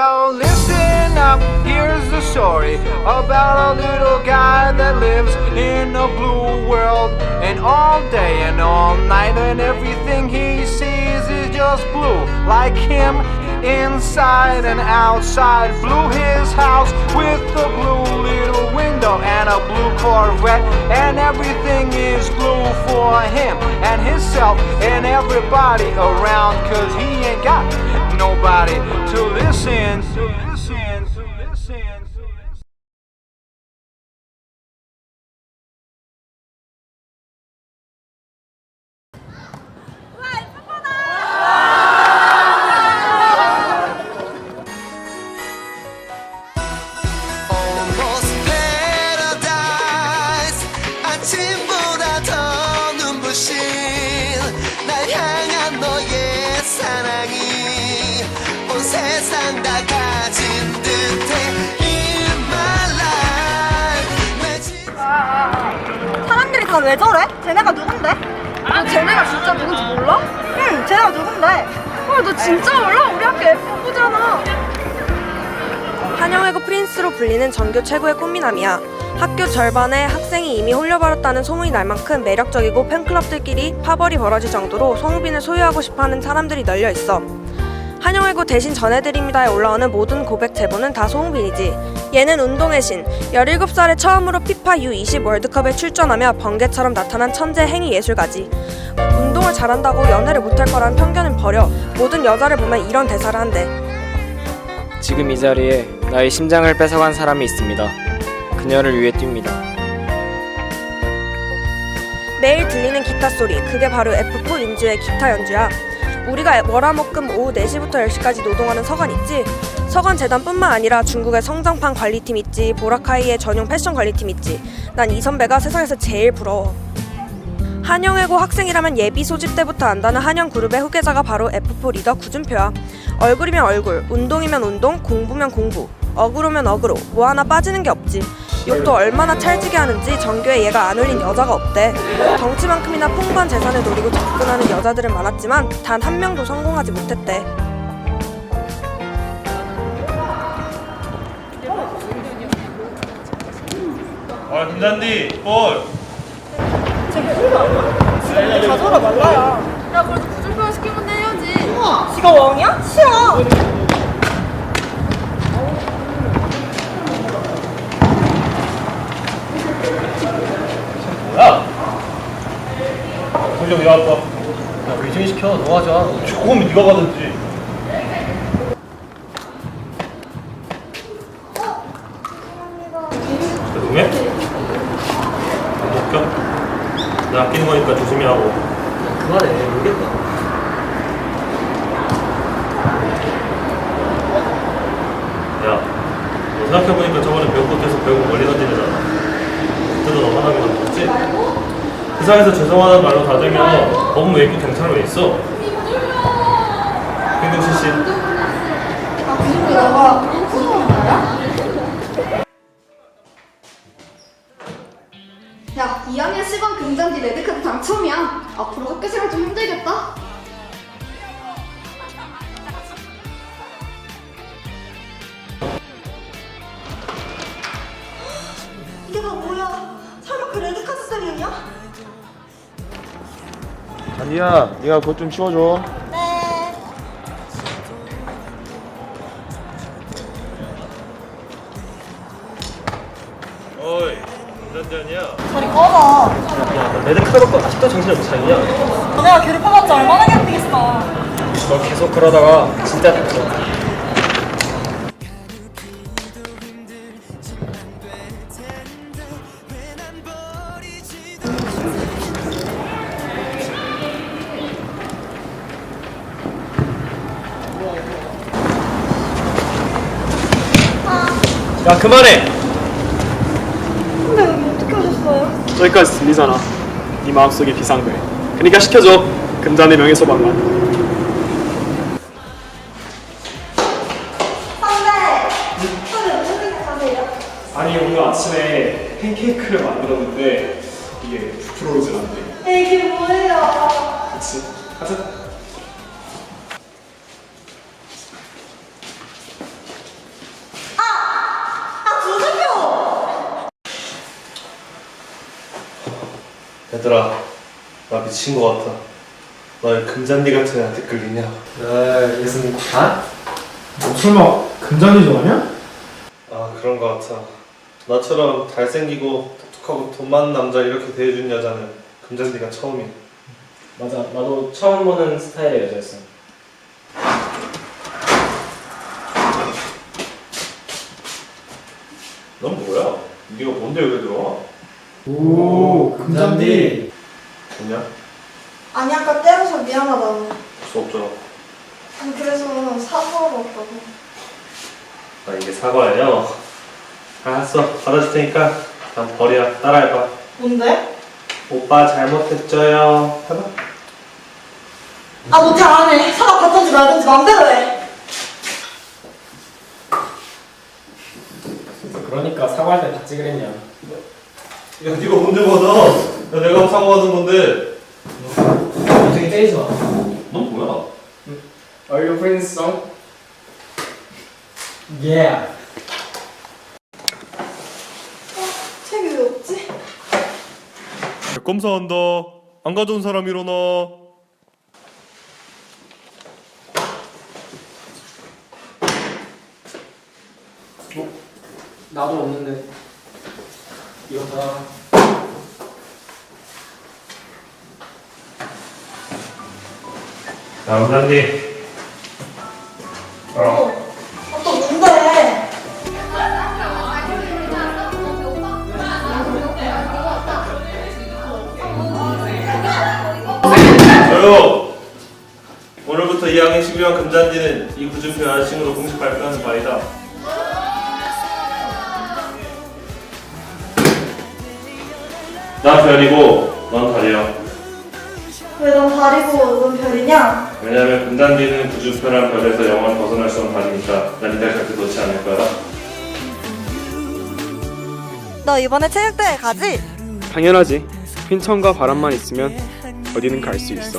Yo, listen up, here's the story about a little guy that lives in a blue world. And all day and all night, and everything he sees is just blue. Like him, inside and outside. Blue his house with a blue little window and a blue Corvette. And everything is blue for him and himself and everybody around. Cause he ain't got nobody. To listen, 다왜 저래? 쟤네가 누군데? 너 쟤네가 진짜 누군지 몰라? 응, 쟤네가 누군데? 헐, 너 진짜 몰라? 우리 학교 F부잖아. 한영외고 프린스로 불리는 전교 최고의 꽃미남이야. 학교 절반의 학생이 이미 홀려버렸다는 소문이 날 만큼 매력적이고 팬클럽들끼리 파벌이 벌어질 정도로 송우빈을 소유하고 싶어하는 사람들이 널려 있어. 한영외고 대신 전해드립니다에 올라오는 모든 고백 제보는 다 송우빈이지. 얘는 운동의 신. 17살에 처음으로 피파 U20 월드컵에 출전하며 번개처럼 나타난 천재 행위 예술가지. 운동을 잘한다고 연애를 못할 거라는 편견은 버려. 모든 여자를 보면 이런 대사를 한대. 지금 이 자리에 나의 심장을 뺏어간 사람이 있습니다. 그녀를 위해 뜁니다. 매일 들리는 기타 소리 그게 바로 F4 인주의 기타 연주야 우리가 월화목금 오후 4시부터 10시까지 노동하는 서관 있지? 서관 재단뿐만 아니라 중국의 성장판 관리팀 있지 보라카이의 전용 패션 관리팀 있지. 난 이 선배가 세상에서 제일 부러워. 한영외고 학생이라면 예비 소집 때부터 안다는 한영 그룹의 후계자가 바로 F4 리더 구준표야. 얼굴이면 얼굴, 운동이면 운동, 공부면 공부 어그로면 어그로. 뭐 하나 빠지는 게 없지 욕도 얼마나 찰지게 하는지 전교에 얘가 안 올린 여자가 없대 덩치만큼이나 풍부한 재산을 노리고 접근하는 여자들은 많았지만 단 한 명도 성공하지 못했대 아 김단디 볼 야, 그래도 구준표 시킨 건데 해야지. 우와, 지가 왕이야? 싫어. 뭐야? 동정 왜 왔어? 야 외증 시켜 너 하자 조금 네가 가든지 동해? 못 껴? 나 아끼는 거니까 조심히 하고 그만해 모르겠다 야, 너 생각해보니까 저번에 배고프해서 배고 멀리 던지잖아. 그때도 너만 하게 만들었지? 세상에서 죄송하다는 말로 닫으면 법무 외국 경찰은 왜 있어? 행동실 씨. 야, 2학년 10원 금전지 레드카드 당첨이야. 앞으로 학교 생활 좀 힘들겠다. 이게 다 뭐야? 설마 그 레드카드 때문이야? 아니야, 네가 그것 좀 치워줘. 네. 어이, 아니야? 저리 꺼져. 야너 레드 카드 거 아직도 정신을 못 차리냐? 너네가 뽑았자 얼마나 괴롭히겠어. 너 계속 그러다가 진짜 다쳐 그만해! 근데 여기 어떻게 오셨어요? 저기까지 들리잖아. 네 마음속의 비상벨. 그러니까 시켜줘. 금단의 명예소방관. 선배! 선배 무슨 생각하세요? 아니 오늘 아침에 팬케이크를 만들었는데 이게 부풀어 오질 않네. 미친 거 같아 너 금잔디 같은 애한테 끌리냐 아, 무슨 다? 너 설마 금잔디 좋아하냐? 아 그런 거 같아 나처럼 잘생기고 똑똑하고 돈 많은 남자 이렇게 대해준 여자는 금잔디가 처음이야 맞아, 나도 처음 보는 스타일의 여자였어. 넌 뭐야? 네가 뭔데 여기 들어와? 오, 금잔디. 좋냐? 아니 아까 때려서 미안하다고. 수 없잖아 아니, 그래서 사과하러 왔다고. 아 이게 사과예요? 알았어 받아줄 테니까 난 벌이야 따라해봐 뭔데? 오빠 잘못했죠요 해봐 아 못해 안 해. 사과 받든지 말든지 맘대로 해. 그러니까 사과할 때 받지 그랬냐. 야 네가 언제 받아 야 내가 사과받은 건데 되게 때리지 마. 넌 뭐야? Are you friends song? Yeah. 책이 왜 없지? 검사한다 안 가져온 사람 일어나 나도 없는데. 이거 봐. 야 금잔디 어. 아, 또 뭔데? 저요 오늘부터 2학년 12반 금잔디는 이 구준표 여자친구로 공식 발표하는 바이다 나 별이고 넌 달이야 왜 넌 다리고 넌 별이냐? 왜냐면 금단디는 구주표란 별에서 영원 벗어날 수 없는 달이니까 난 이달 절대 놓지 않을 거야 너 이번에 체육대회 가지? 당연하지. 핀천과 바람만 있으면 어디는 갈 수 있어.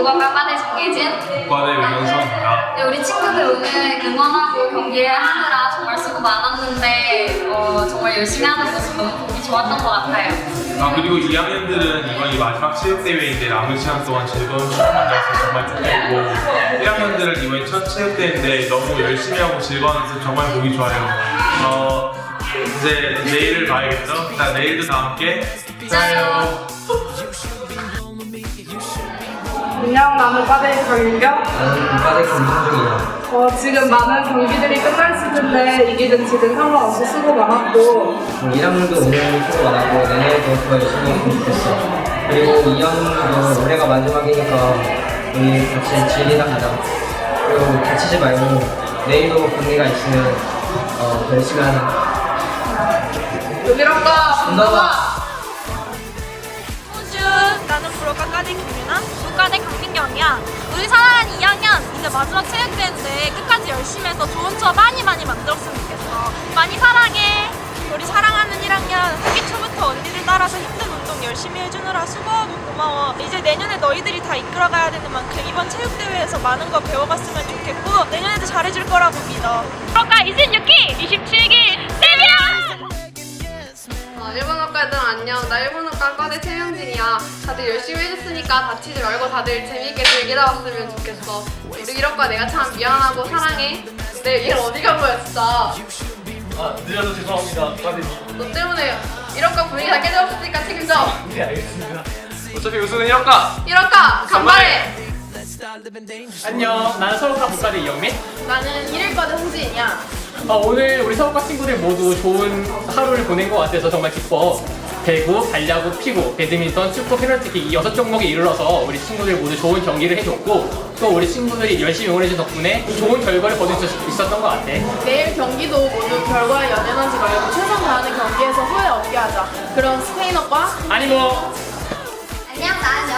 중국어 깜깜의 정예진. 과대 윤현성입니다. 네, 우리 친구들 오늘 응원하고 경기를 하느라 정말 수고 많았는데 어, 정말 열심히 하는 모습 너무 보기 좋았던 것 같아요. 아 그리고 2학년들은 이번이 마지막 체육대회인데 남은 시간 동안 즐거운 추억 만들어서 정말 좋겠고 1학년들은 이번이 첫 체육대회인데 너무 열심히 하고 즐거운 모습 정말 보기 좋아요. 어 이제 내일을 봐야겠죠? 자 내일도 다 함께 짜요. 안녕, 나는 과대 강윤경. 과대 검증 중이야. 어, 지금 많은 경기들이 끝날 시즌인데 이기든 지든 상관없이 수고 많았고 1학년도 오늘 수고 많았고 내년에도 더 열심히 했으면 좋겠어. 그리고 2학년도 올해가 마지막이니까 우리 같이 즐기다 가자. 그리고 다치지 말고 내일도 경기가 있으면 어, 더 열심히 하자. 여기랑가 감사합니다. 호주 나는 불어과 과대 김유나 부과대 강민경이야. 우리 사랑하는 2학년 이제 마지막 체육대회인데 끝까지 열심히 해서 좋은 추억 많이 많이 만들었으면 좋겠어. 많이 사랑해. 우리 사랑하는 1학년 학기 초부터 언니들 따라서 힘든 운동 열심히 해주느라 수고하고 고마워. 이제 내년에 너희들이 다 이끌어가야 되는 만큼 이번 체육대회에서 많은 거 배워갔으면 좋겠고 내년에도 잘해줄 거라고 믿어. 불어과 26기 27기 열심히 해줬으니까 다치지 말고 다들 재밌게 즐기다 왔으면 좋겠어. 우리 이렇과 내가 참 미안하고 사랑해. 내일 어디 간 거야 진짜. 아 늦어서 죄송합니다. 과대 너 때문에 이렇과 분위기 다 깨져버렸으니까 책임져. 네 알겠습니다. 어차피 우승은 1학과. 이렇과 간발해. 안녕, 나는 서울과 문과대 이영민. 나는 일일과대 홍지인이야. 어, 오늘 우리 서울과 친구들 모두 좋은 하루를 보낸 것 같아서 정말 기뻐. 배구, 발야구, 피구, 배드민턴, 축구, 페널티킥 이 여섯 종목에 이르러서 우리 친구들 모두 좋은 경기를 해줬고 또 우리 친구들이 열심히 응원해준 덕분에 좋은 결과를 거둘 수 있었던 것 같아. 내일 경기도 모두 결과에 연연하지 말고 최선 다하는 경기에서 후회 없게 하자. 그럼 스페인어과 아니 뭐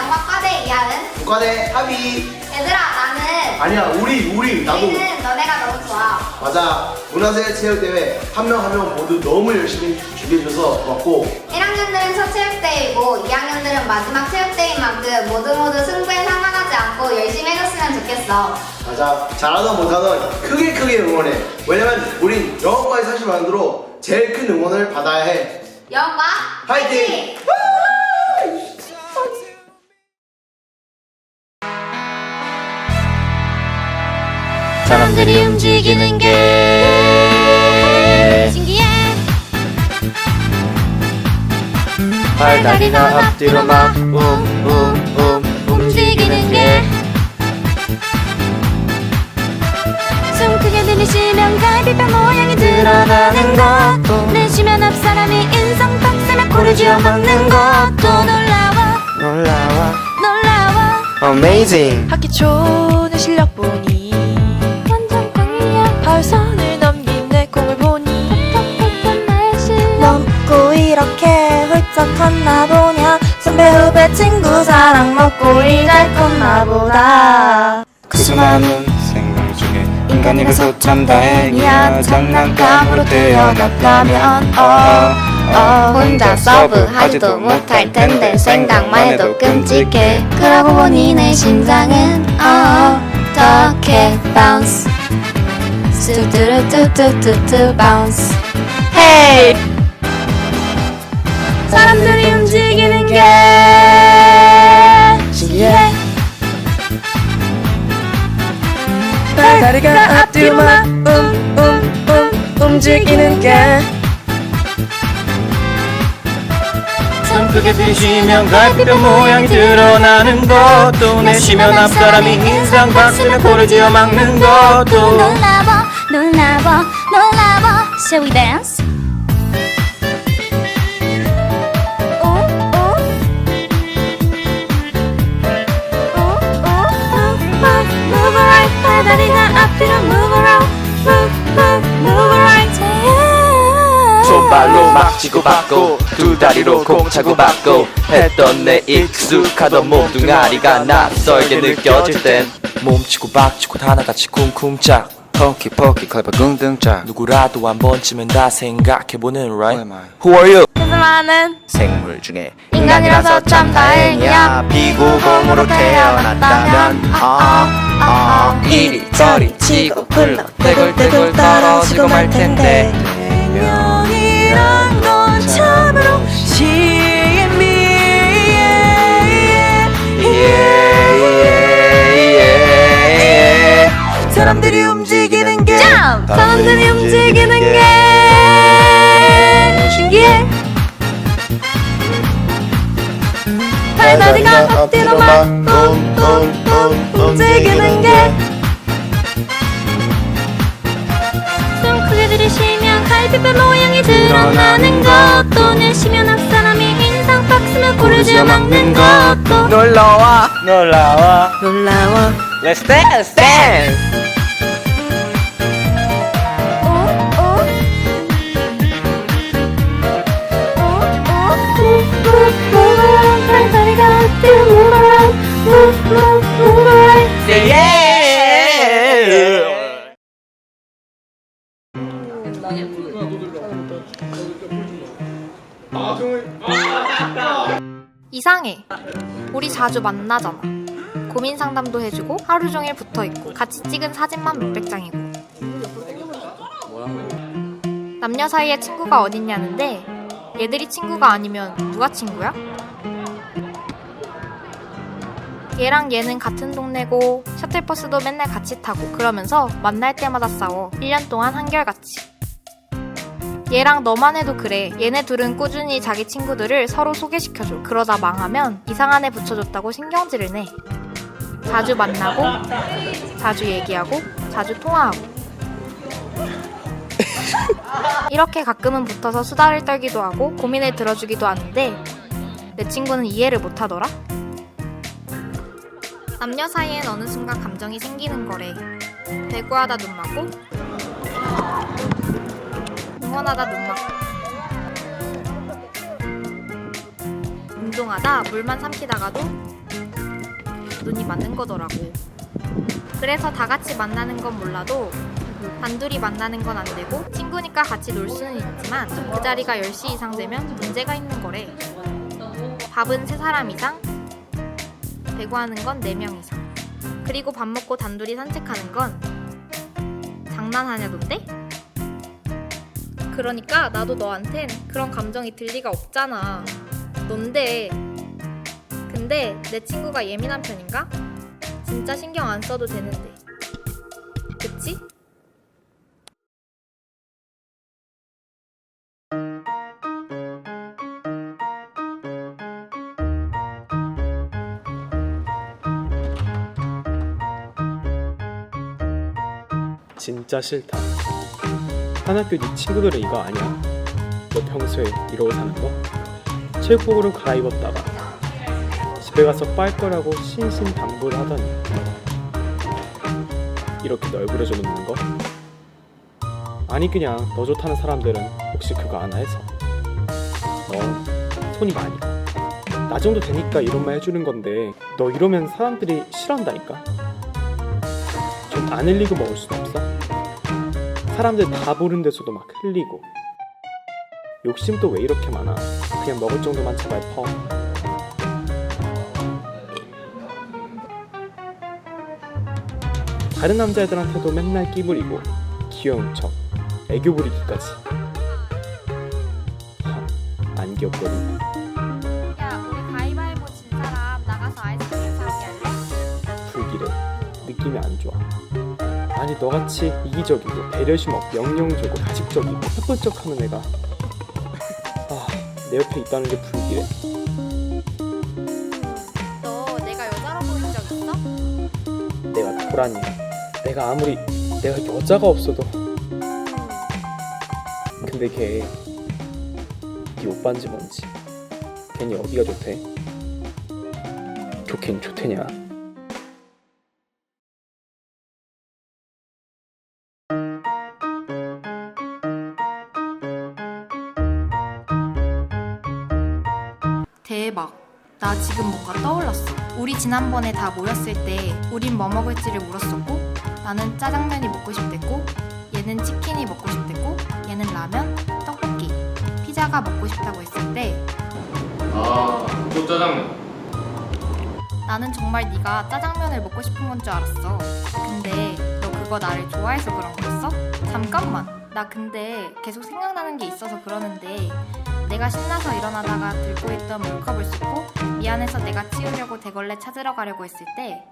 영화 과대 이하은. 과대 합의. 얘들아, 나는 아니야 우리 우리 나도. 우리는 너네가 너무 좋아. 맞아. 문화재 체육대회 한 명 한 명 모두 너무 열심히 준비해줘서 고맙고. 1학년들은 첫 체육대회이고 2학년들은 마지막 체육대회인 만큼 모두 모두 승부에 상관하지 않고 열심히 해줬으면 좋겠어. 맞아. 잘하던 못하던 크게 크게 응원해. 왜냐면 우린 영어과의 사실 만으로 제일 큰 응원을 받아야 해. 영과? 화이팅! 사람들이 움직이는 게 신기해. 발다리나 앞뒤로 막 움움움 움직이는 게. 숨 크게 들이쉬면 갈비뼈 모양이 드러나는 것도 내쉬면 앞 사람이 인성 박사면 코를 쥐어 먹는 것도 놀라워 놀라워 놀라워 Amazing 학기 초내 실력 컸나 보냐? 선배 후배 친구 사랑 먹고 일잘 컸나 보다. 그 수많은 생각 중에 인간이 그소참 다행이야. 장난감으로 태어났다면 어, 어, 혼자 서브하지도 못할 텐데 생각만 해도 끔찍해. 그러고 보니 내 심장은 어떻게 bounce? 뚜뚜루뚜뚜뚜뚜 bounce. Hey 사람들이 움직이는 게 신기해. 발다리가 앞뒤로 막 움움움 움직이는 게. 숨 크게 들이쉬면 갈비뼈 모양이 드러나는 것도 내쉬면 앞 사람이 인상 박수면 코를 쥐어 막는 것도. 놀라워 놀라워 놀라워. Shall we dance? 치고받고 두 다리로 공 차고받고 했던 내 익숙하던 몸뚱아리가 낯설게 느껴질 땐 몸치고 박치고 하나같이 쿵쿵짝 퍼키퍼키 클레버궁 등짝. 누구라도 한 번쯤은 다 생각해보는 right? Who are you? 수많은 생물 중에 인간이라서 참 다행이야. 비고 후공으로 태어났다면 아, 아, 이리저리 치고 불러 떼굴떼굴 떨어지고 말 텐데 운 쉬면 앞 사람이 인상 팍 쓰면 코를 쥐어막는 것도 놀러와 놀러와 놀라워. Let's dance dance 자주 만나잖아. 고민 상담도 해주고 하루 종일 붙어 있고 같이 찍은 사진만 몇백 장이고. 남녀 사이에 친구가 어딨냐는데 얘들이 친구가 아니면 누가 친구야? 얘랑 얘는 같은 동네고 셔틀버스도 맨날 같이 타고 그러면서 만날 때마다 싸워 1년 동안 한결같이 얘랑 너만 해도 그래. 얘네 둘은 꾸준히 자기 친구들을 서로 소개시켜줘. 그러다 망하면 이상한 애 붙여줬다고 신경질을 내. 자주 만나고, 자주 얘기하고, 자주 통화하고. 이렇게 가끔은 붙어서 수다를 떨기도 하고, 고민을 들어주기도 하는데, 내 친구는 이해를 못하더라? 남녀 사이엔 어느 순간 감정이 생기는 거래. 배구하다 눈 맞고, 응원하다 눈 맞고 운동하다 물만 삼키다가도 눈이 맞는 거더라고. 그래서 다 같이 만나는 건 몰라도 단둘이 만나는 건 안 되고 친구니까 같이 놀 수는 있지만 그 자리가 10시 이상 되면 문제가 있는 거래. 밥은 3사람 이상 배구하는 건 4명 이상. 그리고 밥 먹고 단둘이 산책하는 건 장난하냐 던데? 그러니까 나도 너한텐 그런 감정이 들 리가 없잖아. 넌데. 근데 내 친구가 예민한 편인가? 진짜 신경 안 써도 되는데. 그치? 진짜 싫다. 한 학교 네 친구들은 이거 아니야? 너 평소에 이러고 사는 거? 체육복으로 갈아입었다가 집에 가서 빨 거라고 신신당부를 하더니 이렇게 널브러져 놓는 거? 아니 그냥 너 좋다는 사람들은 혹시 그거 아나 해서 너 손이 많이 가. 나 정도 되니까 이런 말 해주는 건데 너 이러면 사람들이 싫어한다니까 좀 안 흘리고 먹을 순 없어? 사람들 다 보는 데서도 막 흘리고. 욕심 또 왜 이렇게 많아? 그냥 먹을 정도만 제발 퍼. 다른 남자애들한테도 맨날 끼부리고 귀여운 척 애교 부리기까지. 하, 안 귀엽거든. 야, 우리 가위바위보 진 사람 나가서 아이스크림 사오게 할래? 불길해. 느낌이 안 좋아 아니 너같이 이기적이고 배려심 없고 영영적이고 가식적이고 햇불적하는 애가. 아 내 옆에 있다는 게 불길해. 너 내가 여자로 보인 적 있어? 내가 도란이야 내가 아무리 내가 여자가 없어도. 근데 걔네 오빠인지 뭔지. 괜히 어디가 좋대? 좋긴 좋대냐 나 지금 뭔가 떠올랐어. 우리 지난번에 다 모였을 때 우린 뭐 먹을지를 물었었고 나는 짜장면이 먹고 싶댔고 얘는 치킨이 먹고 싶댔고 얘는 라면, 떡볶이, 피자가 먹고 싶다고 했을 때 아, 또 짜장면. 나는 정말 네가 짜장면을 먹고 싶은 건 줄 알았어. 근데 너 그거 나를 좋아해서 그런 거였어? 잠깐만. 나 근데 계속 생각나는 게 있어서 그러는데 내가 신나서 일어나다가 들고 있던 물컵을 쏟고 미안해서 내가 치우려고 대걸레 찾으러 가려고 했을 때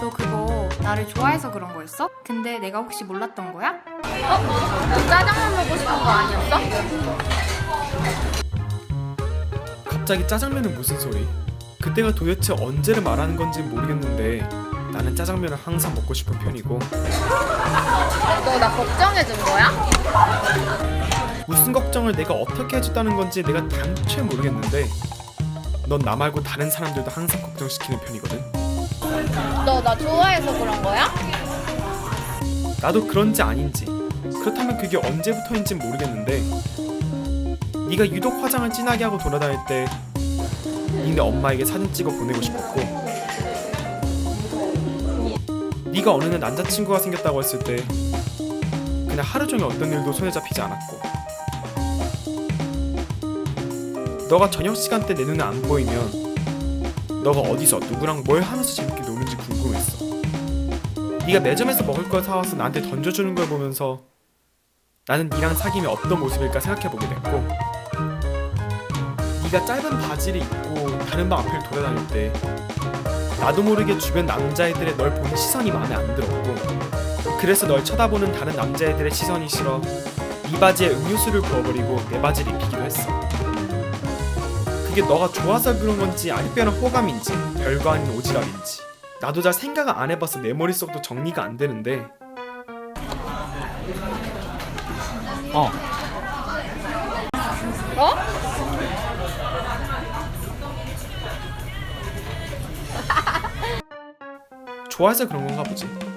너 그거 나를 좋아해서 그런 거였어? 근데 내가 혹시 몰랐던 거야? 어? 너 짜장면 먹고 싶은 거 아니었어? 갑자기 짜장면은 무슨 소리? 그때가 도대체 언제를 말하는 건지 모르겠는데 나는 짜장면을 항상 먹고 싶은 편이고 너 나 걱정해 준 거야? 무슨 걱정을 내가 어떻게 해줬다는 건지 내가 당최 모르겠는데 넌 나 말고 다른 사람들도 항상 걱정시키는 편이거든 너 나 좋아해서 그런 거야? 나도 그런지 아닌지 그렇다면 그게 언제부터인지 모르겠는데 네가 유독 화장을 진하게 하고 돌아다닐 때 니네 엄마에게 사진 찍어 보내고 싶었고 네가 어느 날 남자친구가 생겼다고 했을 때 그냥 하루 종일 어떤 일도 손에 잡히지 않았고. 너가 저녁 시간 때내 눈에 안 보이면 너가 어디서 누구랑 뭘 하면서 재밌게 노는지 궁금했어. 네가 매점에서 먹을 걸 사와서 나한테 던져주는 걸 보면서 나는 네랑 사귀면 어떤 모습일까 생각해보게 됐고 네가 짧은 바지를 입고 다른 방 앞을 돌아다닐 때 나도 모르게 주변 남자애들의 널 보는 시선이 마음에 안 들었고 그래서 널 쳐다보는 다른 남자애들의 시선이 싫어 네 바지에 음료수를 부어버리고 내 바지를 입히기도 했어. 그게 너가 좋아서 그런 건지 아니면 호감인지 별거 아닌 오지랖인지. 나도 잘 생각을 안 해봐서 내 머릿속도 정리가 안 되는데. 어. 어? 좋아해서 그런 건가 보지